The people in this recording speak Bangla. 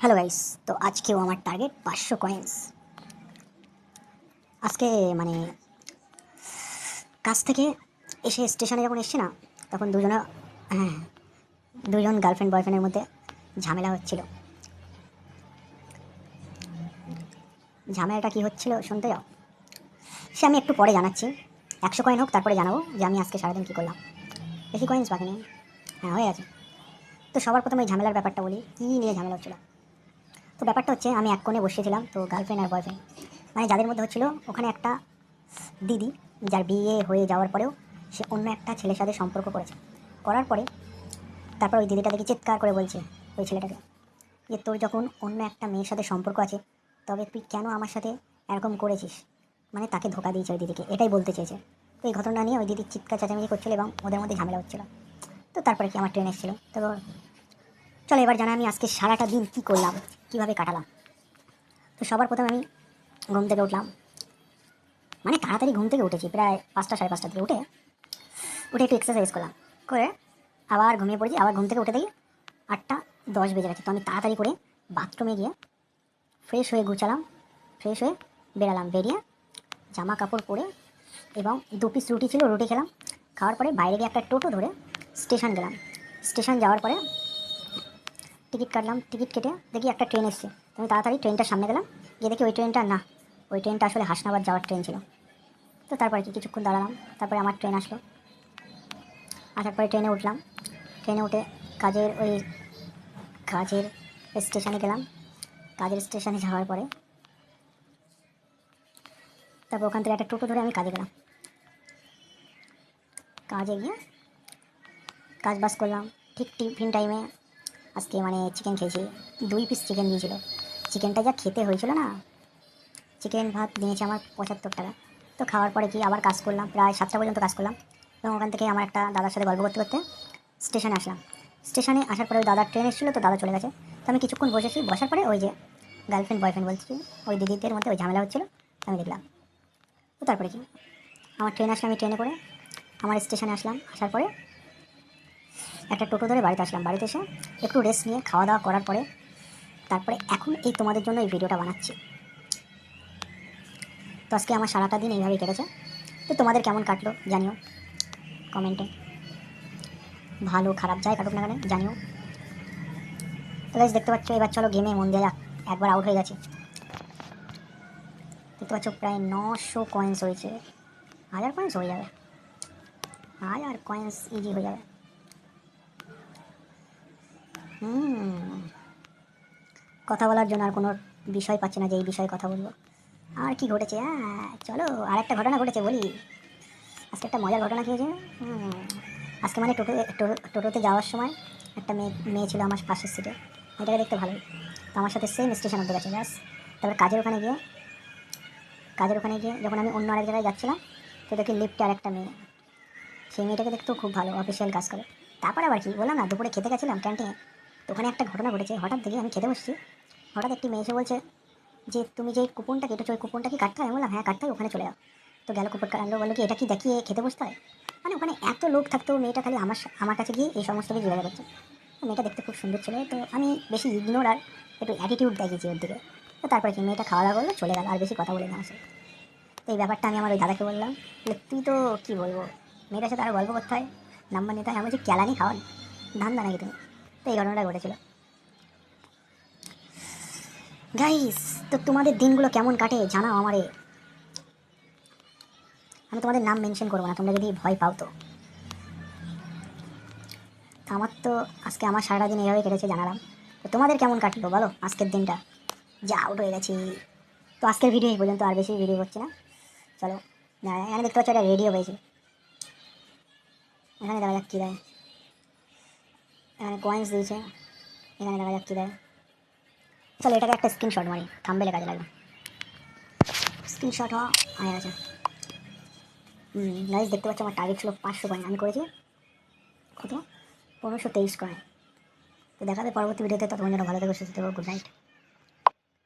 হ্যালো গাইস তো আজকেও আমার টার্গেট পাঁচশো কয়েন্স আজকে মানে কাজ থেকে এসে স্টেশনে যখন এসছে না, তখন দুজনে হ্যাঁ দুজন গার্লফ্রেন্ড বয়ফ্রেন্ডের মধ্যে ঝামেলা হচ্ছিল। ঝামেলাটা কী হচ্ছিল শুনতে যাও। সে আমি একটু পরে জানাচ্ছি। একশো কয়েন হোক, তারপরে জানাব যে আমি আজকে সারাদিন কী করলাম। বেশি কয়েন্স বাকি নেই। হ্যাঁ হয়ে গেছে। তো সবার প্রথমে ঝামেলার ব্যাপারটা বলি। কী নিয়ে ঝামেলা হচ্ছিল? তো ব্যাপারটা হচ্ছে আমি এক কোণে বসেছিলাম তো গার্লফ্রেন্ড আর বয়ফ্রেন্ড মানে যাদের মধ্যে হচ্ছিল ওখানে একটা দিদি, যার বিয়ে হয়ে যাওয়ার পরেও সে অন্য একটা ছেলের সাথে সম্পর্ক করেছে। করার পরে তারপর ওই দিদিটা দেখি চিৎকার করে বলছে ওই ছেলেটাকে যে, তোর যখন অন্য একটা মেয়ের সাথে সম্পর্ক আছে, তবে তুই কেন আমার সাথে এরকম করেছিস? মানে তাকে ধোকা দিয়েছে ওই দিদিকে, এটাই বলতে চেয়েছে। তো এই ঘটনা নিয়ে ওই দিদি চিৎকার, চেঁচামেচি করছিল এবং ওদের মধ্যে ঝামেলা হচ্ছিল। তো তারপরে কি আমার ট্রেন এসেছিল? তো চলো এবার জানা আমি আজকে সারাটা দিন কী করলাম, কীভাবে কাটালাম। তো সবার প্রথমে আমি ঘুম থেকে উঠলাম। মানে তাড়াতাড়ি ঘুম থেকে উঠেছি, প্রায় পাঁচটা সাড়ে পাঁচটা থেকে উঠে উঠে একটু এক্সারসাইজ করলাম। করে আবার ঘুমিয়ে পড়েছি, আবার ঘুম থেকে উঠে দেখি আটটা দশ বেজে গেছে। তো আমি তাড়াতাড়ি করে বাথরুমে গিয়ে ফ্রেশ হয়ে গুছালাম ফ্রেশ হয়ে বেরালাম। বেরিয়ে জামা কাপড় পরে এবং দু পিস রুটি ছিল, রুটি খেলাম। খাওয়ার পরে বাইরে গিয়ে একটা টোটো ধরে স্টেশন গেলাম। স্টেশন যাওয়ার পরে টিকিট কাটলাম, টিকিট কেটে দেখি একটা ট্রেন এসছে। আমি তাড়াতাড়ি ট্রেনটার সামনে গেলাম, গিয়ে দেখি ওই ট্রেনটা না, ওই ট্রেনটা আসলে হাসনাবাদ যাওয়ার ট্রেন ছিল। তো তারপরে কি, কিছুক্ষণ দাঁড়ালাম, তারপরে আমার ট্রেন আসলো। আসার পরে ট্রেনে উঠলাম, ট্রেনে উঠে কাজের ওই কাজের স্টেশনে গেলাম। কাজের স্টেশনে যাওয়ার পরে তারপর ওখান থেকে একটা টোটো ধরে আমি কাজে গেলাম। কাজে গিয়ে কাজ বাজ করলাম, ঠিক টিফিন টাইমে আজকে মানে চিকেন খেয়েছি। দুই পিস চিকেন দিয়েছিল। চিকেনটা যা খেতে হয়েছিল না? চিকেন ভাত দিয়েছে আমার পঁচাত্তর টাকা। তো খাওয়ার পরে কি আবার কাজ করলাম? প্রায় সাতটা পর্যন্ত কাজ করলাম। এবং ওখান থেকে আমার একটা দাদার সাথে গল্প করতে করতে স্টেশনে আসলাম। স্টেশনে আসার পরে ওই দাদার ট্রেন এসেছিল, তো দাদা চলে গেছে। তো আমি কিছুক্ষণ বসেছি, বসার পরে ওই যে গার্লফ্রেন্ড বয়ফ্রেন্ড বলছি ওই দিদিদের মধ্যে ওই ঝামেলা হচ্ছিল, আমি দেখলাম। তো তারপরে কি? আমার ট্রেন আসলে, আমি ট্রেনে করে, আমার স্টেশনে আসলাম। আসার পরে একটা টোটো ধরে বাড়িতে আসলাম। বাড়িতে এসে একটু রেস্ট নিয়ে খাওয়া দাওয়া করার পরে তারপরে এখন এই তোমাদের জন্য এই ভিডিওটা বানাচ্ছি। তো আজকে আমার সারাটা দিন এইভাবেই কেটেছে। তো তোমাদের কেমন কাটলো জানিও কমেন্টে ভালো, খারাপ যায় কাটুক না কেন জানিও। তো গাইজ দেখতে পাচ্ছ, এবার চলো গেমে মন দেওয়া যাক। একবার আউট হয়ে গেছে। দেখতে পাচ্ছ, প্রায় নশো কয়েন্স হয়েছে। হাজার কয়েন্স হয়ে যাবে। হাজার কয়েন্স ইজি হয়ে যাবে। কথা বলার জন্য আর কোনো বিষয় পাচ্ছি না যে এই বিষয়ে কথা বলব। আর কি ঘটেছে? চলো আর একটা ঘটনা ঘটেছে, বলি। আজকে একটা মজার ঘটনা কি হয়েছে আজকে মানে টোটো টোটোতে যাওয়ার সময় একটা মেয়ে মেয়ে ছিল আমার পাশের সিটে এটাকে দেখতে ভালোই। তো আমার সাথে সেম স্টেশন অব্দি গেছে, ব্যাস। তারপর কাজের ওখানে গিয়ে, কাজের ওখানে গিয়ে যখন আমি অন্য আরেক জায়গায় যাচ্ছিলাম, তো দেখি লিফটে আর একটা মেয়ে। সেই মেয়েটাকে দেখতেও খুব ভালো অফিসিয়াল কাজ করে। তারপরে আবার কি, বললাম না, দুপুরে খেতে গেছিলাম ক্যান্টিনে তো ওখানে একটা ঘটনা ঘটেছে হঠাৎ দেখি আমি খেতে বসছি। হঠাৎ একটি মেয়ে এসে বলছে যে তুমি যে কুপনটা কেটেছো ওই কুপনটা কি কাটতে হয়? বললাম হ্যাঁ কাটতে হয় ওখানে চলে যাও। তো গেল কুপন কাটলো বলল কি এটা কি দেখিয়ে খেতে বসতে হয়? মানে ওখানে এত লোক থাকতো মেয়েটা খালি আমার আমার কাছে গিয়ে এই সমস্ত কিছু জিজ্ঞাসা করছে। মেয়েটা দেখতে খুব সুন্দর ছিল তো আমি বেশি ইগনোর আর একটু অ্যাটিটিউড দেখিয়েছি ওর দিকে। তো তারপরে কি মেয়েটা খাওয়া দাওয়া করল চলে গেল আর বেশি কথা বলে না সাথে। তো এই ব্যাপারটা আমি আমার ওই দাদাকে বললাম বলে, তুই তো কী বলব? মেয়েটার সাথে আরও গল্প করতে হয় নাম্বার নিতে হয়। আমি বলছি ক্যালানি খাওয়ান ধান্দা নাকি তুমি? এই ঘটনাটা ঘটেছিল। গাইস তো তোমাদের দিনগুলো কেমন কাটে জানাও আমারে। আমি তোমাদের নাম মেনশন করব না, তোমরা যদি ভয় পাও তো। আমার তো আজকে আমার সারাটা দিন এইভাবে কেটেছে জানালাম। তো তোমাদের কেমন কাটলো বলো আজকের দিনটা? যা আউট হয়ে গেছি। তো আজকের ভিডিও এই পর্যন্ত, আর বেশি ভিডিও করছি না। চলো এখানে দেখতে পাচ্ছি একটা রেডিও পেয়েছি এখানে দেখা যাক কী দেয় কয়েন্স দিয়েছে। এখানে দেখা যাচ্ছে দেয় চলো, এটাকে একটা স্ক্রিনশট মারি। থাম্বেলে কাজে লাগবে। স্ক্রিনশট হওয়া হয়ে গেছে। গাইজ দেখতে পাচ্ছি আমার টার্গেট ছিল পাঁচশো কয়েন আমি করেছি কত? পনেরোশো তেইশ কয়েন তো দেখাবে পরবর্তী ভিডিওতে ততক্ষণ যেন ভালো থেকে, সুস্থ গুড নাইট